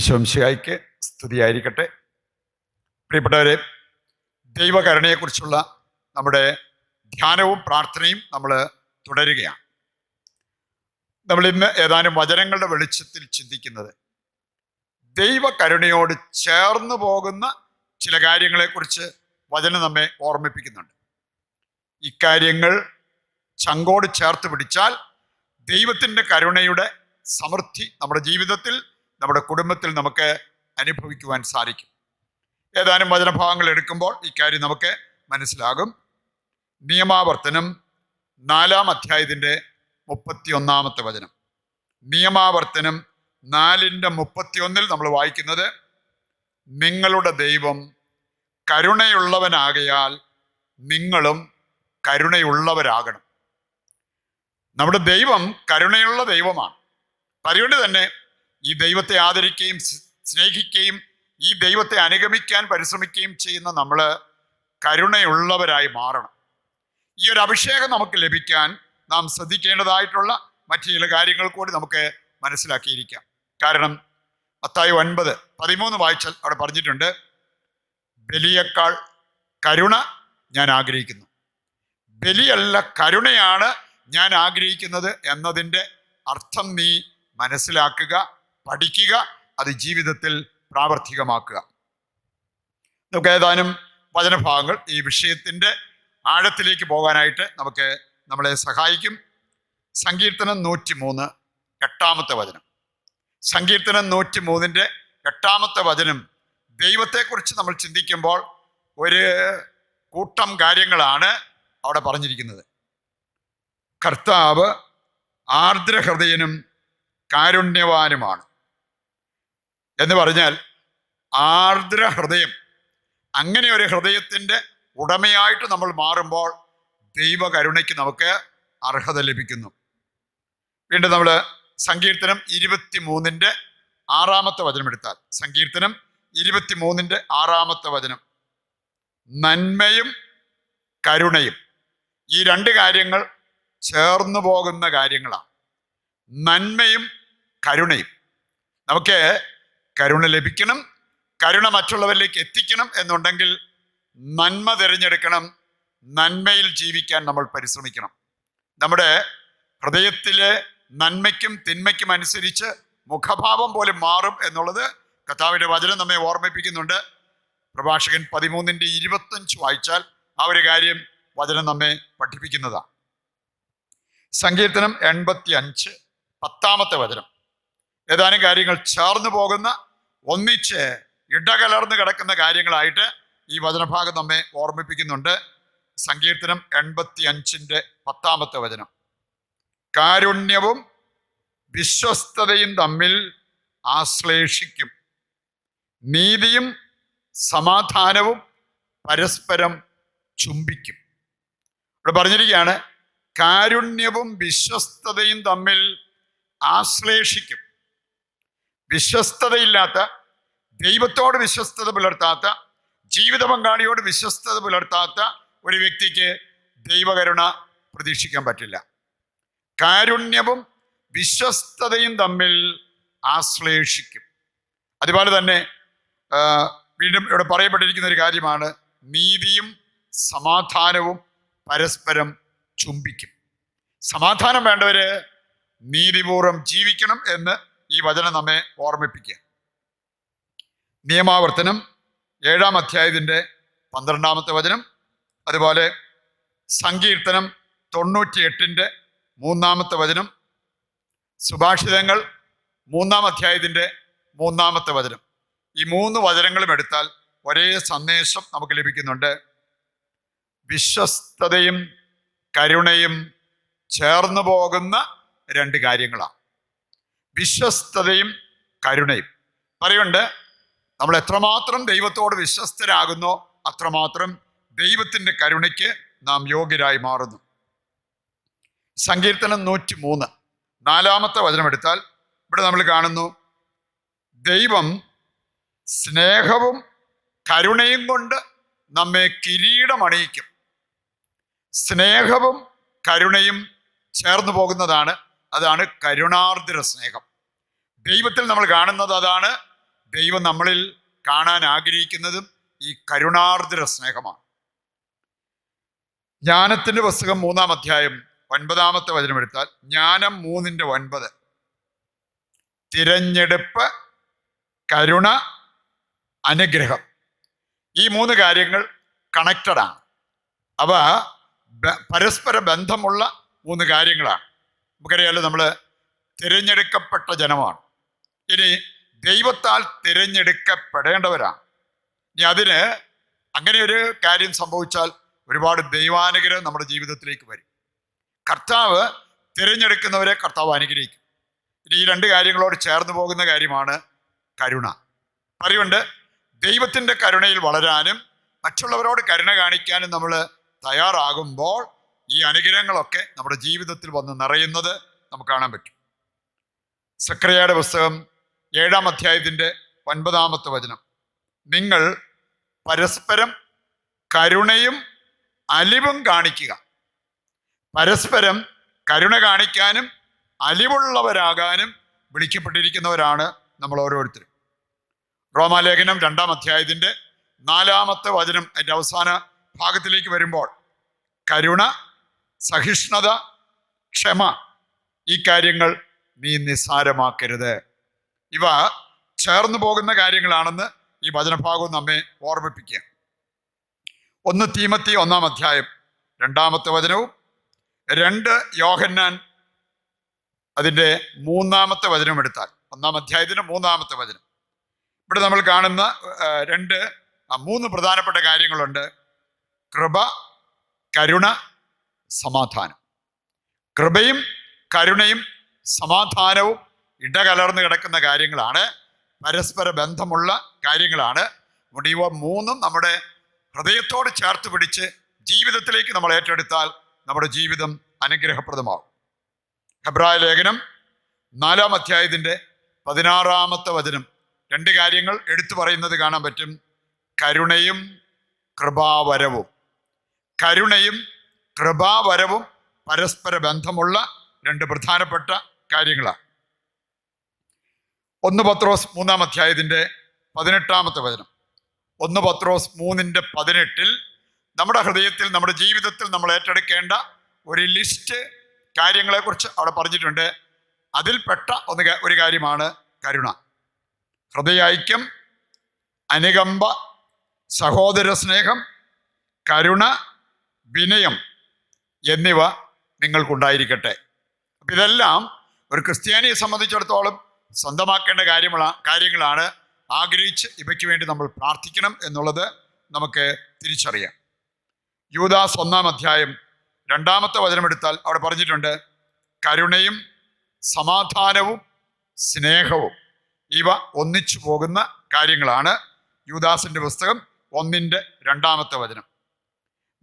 ഈശോംശിയായിക്ക് സ്തുതിയായിരിക്കട്ടെ. പ്രിയപ്പെട്ടവരെ ദൈവകരുണയെക്കുറിച്ചുള്ള നമ്മുടെ ധ്യാനവും പ്രാർത്ഥനയും നമ്മൾ തുടരുകയാണ്. നമ്മൾ ഇന്ന് ഏതാനും വചനങ്ങളുടെ വെളിച്ചത്തിൽ ചിന്തിക്കുന്നത് ദൈവകരുണയോട് ചേർന്ന് പോകുന്ന ചില കാര്യങ്ങളെക്കുറിച്ച് വചനം നമ്മെ ഓർമ്മിപ്പിക്കുന്നുണ്ട്. ഇക്കാര്യങ്ങൾ ചങ്കോട് ചേർത്ത് പിടിച്ചാൽ ദൈവത്തിന്റെ കരുണയുടെ സമൃദ്ധി നമ്മുടെ ജീവിതത്തിൽ നമ്മുടെ കുടുംബത്തിൽ നമുക്ക് അനുഭവിക്കുവാൻ സാധിക്കും. ഏതാനും വചനഭാഗങ്ങൾ എടുക്കുമ്പോൾ ഇക്കാര്യം നമുക്ക് മനസ്സിലാകും. നിയമാവർത്തനം നാലാം അധ്യായത്തിന്റെ മുപ്പത്തി ഒന്നാമത്തെ വചനം. നിയമാവർത്തനം നാലിന്റെ മുപ്പത്തിയൊന്നിൽ നമ്മൾ വായിക്കുന്നത് നിങ്ങളുടെ ദൈവം കരുണയുള്ളവനാകയാൽ നിങ്ങളും കരുണയുള്ളവരാകണം. നമ്മുടെ ദൈവം കരുണയുള്ള ദൈവമാണ്. അതുകൊണ്ട് തന്നെ ഈ ദൈവത്തെ ആദരിക്കുകയും സ്നേഹിക്കുകയും ഈ ദൈവത്തെ അനുഗമിക്കാൻ പരിശ്രമിക്കുകയും ചെയ്യുന്ന നമ്മൾ കരുണയുള്ളവരായി മാറണം. ഈ ഒരു അഭിഷേകം നമുക്ക് ലഭിക്കാൻ നാം ശ്രദ്ധിക്കേണ്ടതായിട്ടുള്ള മറ്റു ചില കാര്യങ്ങൾ കൂടി നമുക്ക് മനസ്സിലാക്കിയിരിക്കാം. കാരണം പത്തായി ഒൻപത് പതിമൂന്ന് വായിച്ചാൽ അവിടെ പറഞ്ഞിട്ടുണ്ട് ബലിയേക്കാൾ കരുണ ഞാൻ ആഗ്രഹിക്കുന്നു. ബലിയല്ല കരുണയാണ് ഞാൻ ആഗ്രഹിക്കുന്നത് എന്നതിന്റെ അർത്ഥം നീ മനസ്സിലാക്കുക പഠിക്കുക അത് ജീവിതത്തിൽ പ്രാവർത്തികമാക്കുക. നമുക്ക് ഏതാനും വചനഭാഗങ്ങൾ ഈ വിഷയത്തിന്റെ ആഴത്തിലേക്ക് പോകാനായിട്ട് നമുക്ക് നമ്മളെ സഹായിക്കും. സങ്കീർത്തനം നൂറ്റി മൂന്ന് എട്ടാമത്തെ വചനം. സങ്കീർത്തനം നൂറ്റി മൂന്നിന്റെ എട്ടാമത്തെ വചനം ദൈവത്തെക്കുറിച്ച് നമ്മൾ ചിന്തിക്കുമ്പോൾ ഒരു കൂട്ടം കാര്യങ്ങളാണ് അവിടെ പറഞ്ഞിരിക്കുന്നത്. കർത്താവ് ആർദ്രഹൃദയനും കാരുണ്യവാനുമാണ്. എന്ന് പറഞ്ഞാൽ ആർദ്ര ഹൃദയം. അങ്ങനെ ഒരു ഹൃദയത്തിന്റെ ഉടമയായിട്ട് നമ്മൾ മാറുമ്പോൾ ദൈവകരുണയ്ക്ക് നമുക്ക് അർഹത ലഭിക്കുന്നു. വീണ്ടും നമ്മൾ സങ്കീർത്തനം ഇരുപത്തി മൂന്നിന്റെ ആറാമത്തെ വചനം എടുത്താൽ. സങ്കീർത്തനം ഇരുപത്തി മൂന്നിന്റെ ആറാമത്തെ വചനം. നന്മയും കരുണയും. ഈ രണ്ട് കാര്യങ്ങൾ ചേർന്നു പോകുന്ന കാര്യങ്ങളാണ്. നന്മയും കരുണയും. നമുക്ക് കരുണ ലഭിക്കണം കരുണ മറ്റുള്ളവരിലേക്ക് എത്തിക്കണം എന്നുണ്ടെങ്കിൽ നന്മ തിരഞ്ഞെടുക്കണം നന്മയിൽ ജീവിക്കാൻ നമ്മൾ പരിശ്രമിക്കണം. നമ്മുടെ ഹൃദയത്തിലെ നന്മയ്ക്കും തിന്മയ്ക്കും അനുസരിച്ച് മുഖഭാവം പോലും മാറും എന്നുള്ളത് കഥാവിന്റെ വചനം നമ്മെ ഓർമ്മിപ്പിക്കുന്നുണ്ട്. പ്രഭാഷകൻ പതിമൂന്നിന്റെ ഇരുപത്തഞ്ച് വായിച്ചാൽ ആ ഒരു കാര്യം വചനം നമ്മെ പഠിപ്പിക്കുന്നതാണ്. സങ്കീർത്തനം എൺപത്തി അഞ്ച് പത്താമത്തെ വചനം. ഏതാനും കാര്യങ്ങൾ ചേർന്ന് പോകുന്ന ഒന്നിച്ച് ഇടകലർന്ന് കിടക്കുന്ന കാര്യങ്ങളായിട്ട് ഈ വചനഭാഗം നമ്മെ ഓർമ്മിപ്പിക്കുന്നുണ്ട്. സങ്കീർത്തനം എൺപത്തി അഞ്ചിന്റെ പത്താമത്തെ വചനം. കാരുണ്യവും വിശ്വസ്തതയും തമ്മിൽ ആശ്ലേഷിക്കും. നീതിയും സമാധാനവും പരസ്പരം ചുംബിക്കും. ഇവിടെ പറഞ്ഞിരിക്കുകയാണ് കാരുണ്യവും വിശ്വസ്തതയും തമ്മിൽ ആശ്ലേഷിക്കും. വിശ്വസ്തതയില്ലാത്ത ദൈവത്തോട് വിശ്വസ്തത പുലർത്താത്ത ജീവിത പങ്കാളിയോട് വിശ്വസ്തത പുലർത്താത്ത ഒരു വ്യക്തിക്ക് ദൈവകരുണ പ്രതീക്ഷിക്കാൻ പറ്റില്ല. കാരുണ്യവും വിശ്വസ്തതയും തമ്മിൽ ആശ്ലേഷിക്കും. അതുപോലെ തന്നെ വീണ്ടും ഇവിടെ പറയപ്പെട്ടിരിക്കുന്ന ഒരു കാര്യമാണ് നീതിയും സമാധാനവും പരസ്പരം ചുംബിക്കും. സമാധാനം വേണ്ടവര് നീതിപൂർവം ജീവിക്കണം എന്ന് ഈ വചനം നമ്മെ ഓർമ്മിപ്പിക്കുക. നിയമാവർത്തനം ഏഴാം അധ്യായത്തിന്റെ പന്ത്രണ്ടാമത്തെ വചനം അതുപോലെ സങ്കീർത്തനം തൊണ്ണൂറ്റി എട്ടിന്റെ മൂന്നാമത്തെ വചനം സുഭാഷിതങ്ങൾ മൂന്നാം അധ്യായത്തിന്റെ മൂന്നാമത്തെ വചനം. ഈ മൂന്ന് വചനങ്ങളും എടുത്താൽ ഒരേ സന്ദേശം നമുക്ക് ലഭിക്കുന്നുണ്ട്. വിശ്വസ്തതയും കരുണയും ചേർന്നു പോകുന്ന രണ്ട് കാര്യങ്ങളാണ്. വിശ്വസ്തതയും കരുണയും. പറയുണ്ട് നമ്മൾ എത്രമാത്രം ദൈവത്തോട് വിശ്വസ്തരാകുന്നോ അത്രമാത്രം ദൈവത്തിന്റെ കരുണയ്ക്ക് നാം യോഗ്യരായി മാറുന്നു. സങ്കീർത്തനം നൂറ്റി മൂന്ന് നാലാമത്തെ വചനം എടുത്താൽ ഇവിടെ നമ്മൾ കാണുന്നു ദൈവം സ്നേഹവും കരുണയും കൊണ്ട് നമ്മെ കിരീടമണിയിക്കും. സ്നേഹവും കരുണയും ചേർന്നു പോകുന്നതാണ് അതാണ് കരുണാർദ്ര സ്നേഹം. ദൈവത്തിൽ നമ്മൾ കാണുന്നത് അതാണ്. ദൈവം നമ്മളിൽ കാണാൻ ആഗ്രഹിക്കുന്നതും ഈ കരുണാർദ്ര സ്നേഹമാണ്. ജ്ഞാനത്തിന്റെ പുസ്തകം മൂന്നാം അധ്യായം ഒൻപതാമത്തെ വചനം എടുത്താൽ ജ്ഞാനം മൂന്നിന്റെ ഒൻപത്. തിരഞ്ഞെടുപ്പ് കരുണ അനുഗ്രഹം. ഈ മൂന്ന് കാര്യങ്ങൾ കണക്റ്റഡാണ് അവ പരസ്പര ബന്ധമുള്ള മൂന്ന് കാര്യങ്ങളാണ്. നമുക്കറിയാലോ നമ്മൾ തിരഞ്ഞെടുക്കപ്പെട്ട ജനമാണ്. ഇനി ദൈവത്താൽ തിരഞ്ഞെടുക്കപ്പെടേണ്ടവരാണ്. ഇനി അതിന് അങ്ങനെ ഒരു കാര്യം സംഭവിച്ചാൽ ഒരുപാട് ദൈവാനുഗ്രഹം നമ്മുടെ ജീവിതത്തിലേക്ക് വരും. കർത്താവ് തിരഞ്ഞെടുക്കുന്നവരെ കർത്താവ് അനുഗ്രഹിക്കും. ഇനി ഈ രണ്ട് കാര്യങ്ങളോട് ചേർന്ന് പോകുന്ന കാര്യമാണ് കരുണ. പറയുണ്ട് ദൈവത്തിന്റെ കരുണയിൽ വളരാനും മറ്റുള്ളവരോട് കരുണ കാണിക്കാനും നമ്മൾ തയ്യാറാകുമ്പോൾ ഈ അനുഗ്രഹങ്ങളൊക്കെ നമ്മുടെ ജീവിതത്തിൽ വന്ന് നിറയുന്നത് നമുക്ക് കാണാൻ പറ്റും. സക്രിയയുടെ പുസ്തകം ഏഴാം അധ്യായത്തിന്റെ ഒൻപതാമത്തെ വചനം. നിങ്ങൾ പരസ്പരം കരുണയും അലിവും കാണിക്കുക. പരസ്പരം കരുണ കാണിക്കാനും അലിവുള്ളവരാകാനും വിളിക്കപ്പെട്ടിരിക്കുന്നവരാണ് നമ്മൾ ഓരോരുത്തരും. റോമാലേഖനം രണ്ടാം അധ്യായത്തിന്റെ നാലാമത്തെ വചനം എന്റെ അവസാന ഭാഗത്തിലേക്ക് വരുമ്പോൾ കരുണ സഹിഷ്ണുത ക്ഷമ ഈ കാര്യങ്ങൾ നീ നിസ്സാരമാക്കരുത്. ഇവ ചേർന്നു പോകുന്ന കാര്യങ്ങളാണെന്ന് ഈ വചനഭാഗവും നമ്മെ ഓർമ്മിപ്പിക്കുക. ഒന്ന് തീമത്തി ഒന്നാം അധ്യായം രണ്ടാമത്തെ വചനവും രണ്ട് യോഹന്നാൻ അതിന്റെ മൂന്നാമത്തെ വചനം എടുത്താൽ. ഒന്നാം അധ്യായത്തിന്റെ മൂന്നാമത്തെ വചനം. ഇവിടെ നമ്മൾ കാണുന്ന രണ്ട് മൂന്ന് പ്രധാനപ്പെട്ട കാര്യങ്ങളുണ്ട്. കൃപ കരുണ സമാധാനം. കൃപയും കരുണയും സമാധാനവും ഇടകലർന്ന് കിടക്കുന്ന കാര്യങ്ങളാണ്. പരസ്പര ബന്ധമുള്ള കാര്യങ്ങളാണ്. അതുകൊണ്ട് ഇവ മൂന്നും നമ്മുടെ ഹൃദയത്തോട് ചേർത്ത് പിടിച്ച് ജീവിതത്തിലേക്ക് നമ്മൾ ഏറ്റെടുത്താൽ നമ്മുടെ ജീവിതം അനുഗ്രഹപ്രദമാകും. ഹെബ്രായ ലേഖനം നാലാം അധ്യായത്തിന്റെ പതിനാറാമത്തെ വചനം. രണ്ട് കാര്യങ്ങൾ എടുത്തു പറയുന്നത് കാണാൻ പറ്റും. കരുണയും കൃപാവരവും. കരുണയും കൃപാവരവും പരസ്പര ബന്ധമുള്ള രണ്ട് പ്രധാനപ്പെട്ട കാര്യങ്ങളാണ്. ഒന്ന് പത്രോസ് മൂന്നാം അധ്യായത്തിന്റെ പതിനെട്ടാമത്തെ വചനം. ഒന്ന് പത്രോസ് മൂന്നിന്റെ പതിനെട്ടിൽ നമ്മുടെ ഹൃദയത്തിൽ നമ്മുടെ ജീവിതത്തിൽ നമ്മൾ ഏറ്റെടുക്കേണ്ട ഒരു ലിസ്റ്റ് കാര്യങ്ങളെക്കുറിച്ച് അവിടെ പറഞ്ഞിട്ടുണ്ട്. അതിൽപ്പെട്ട ഒന്ന് ഒരു കാര്യമാണ് കരുണ. ഹൃദയൈക്യം അനുകമ്പ സഹോദര സ്നേഹം കരുണ വിനയം എന്നിവ നിങ്ങൾക്കുണ്ടായിരിക്കട്ടെ. അപ്പം ഇതെല്ലാം ഒരു ക്രിസ്ത്യാനിയെ സംബന്ധിച്ചിടത്തോളം സ്വന്തമാക്കേണ്ട കാര്യമുള്ള കാര്യങ്ങളാണ്. ആഗ്രഹിച്ച് ഇവയ്ക്ക് വേണ്ടി നമ്മൾ പ്രാർത്ഥിക്കണം എന്നുള്ളത് നമുക്ക് തിരിച്ചറിയാം. യൂദാസ് ഒന്നാം അധ്യായം രണ്ടാമത്തെ വചനമെടുത്താൽ അവിടെ പറഞ്ഞിട്ടുണ്ട് കരുണയും സമാധാനവും സ്നേഹവും ഇവ ഒന്നിച്ചു പോകുന്ന കാര്യങ്ങളാണ്. യൂദാസിന്റെ പുസ്തകം ഒന്നിന്റെ രണ്ടാമത്തെ വചനം.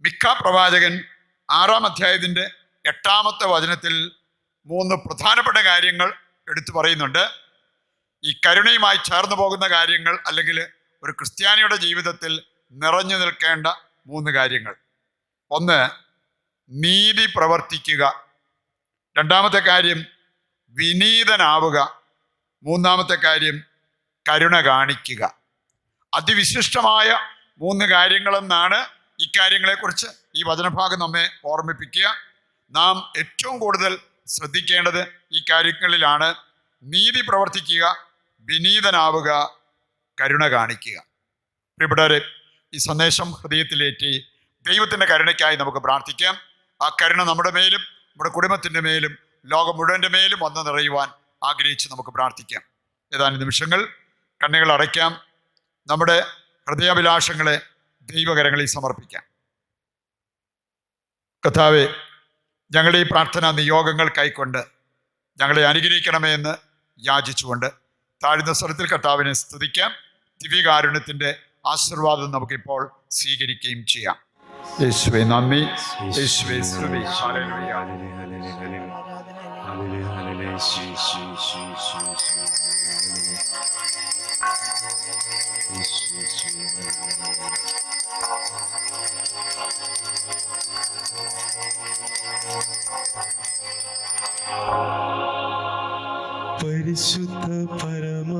മിക്ക പ്രവാചകൻ ആറാം അധ്യായത്തിന്റെ എട്ടാമത്തെ വചനത്തിൽ മൂന്ന് പ്രധാനപ്പെട്ട കാര്യങ്ങൾ എടുത്തു പറയുന്നുണ്ട് ഈ കരുണയുമായി ചേർന്ന് പോകുന്ന കാര്യങ്ങൾ അല്ലെങ്കിൽ ഒരു ക്രിസ്ത്യാനിയുടെ ജീവിതത്തിൽ നിറഞ്ഞു നിൽക്കേണ്ട മൂന്ന് കാര്യങ്ങൾ. ഒന്ന് നീതി പ്രവർത്തിക്കുക. രണ്ടാമത്തെ കാര്യം വിനീതനാവുക. മൂന്നാമത്തെ കാര്യം കരുണ കാണിക്കുക. അതിവിശിഷ്ടമായ മൂന്ന് കാര്യങ്ങളെന്നാണ് ഇക്കാര്യങ്ങളെക്കുറിച്ച് ഈ വചനഭാഗം നമ്മെ ഓർമ്മിപ്പിക്കുക. നാം ഏറ്റവും കൂടുതൽ ശ്രദ്ധിക്കേണ്ടത് ഈ കാര്യങ്ങളിലാണ്. നീതി പ്രവർത്തിക്കുക വിനീതനാവുക കരുണ കാണിക്കുക. പ്രിയപ്പെട്ടവരെ ഈ സന്ദേശം ഹൃദയത്തിലേറ്റി ദൈവത്തിന്റെ കരുണയ്ക്കായി നമുക്ക് പ്രാർത്ഥിക്കാം. ആ കരുണ നമ്മുടെ മേലും നമ്മുടെ കുടുംബത്തിന്റെ മേലും ലോകം മുഴുവന്റെ മേലും വന്നു നിറയുവാൻ ആഗ്രഹിച്ച് നമുക്ക് പ്രാർത്ഥിക്കാം. ഏതാനും നിമിഷങ്ങൾ കണ്ണുകൾ അടയ്ക്കാം. നമ്മുടെ ഹൃദയാഭിലാഷങ്ങളെ ദൈവകരങ്ങളിൽ സമർപ്പിക്കാം. കഥാവെ ഞങ്ങളുടെ ഈ പ്രാർത്ഥനാ നിയോഗങ്ങൾ കൈക്കൊണ്ട് ഞങ്ങളെ അനുഗ്രഹിക്കണമേ എന്ന് യാചിച്ചുകൊണ്ട് താഴ്ന്ന സ്വരത്തിൽ കർത്താവിനെ സ്തുതിക്കാം. ദിവ്യകാരുണ്യത്തിന്റെ ആശീർവാദം നമുക്കിപ്പോൾ സ്വീകരിക്കുകയും ചെയ്യാം. യേശുവെ നന്ദി. സ്തുതി. ഹല്ലേലൂയ. പരിശുദ്ധ പരമ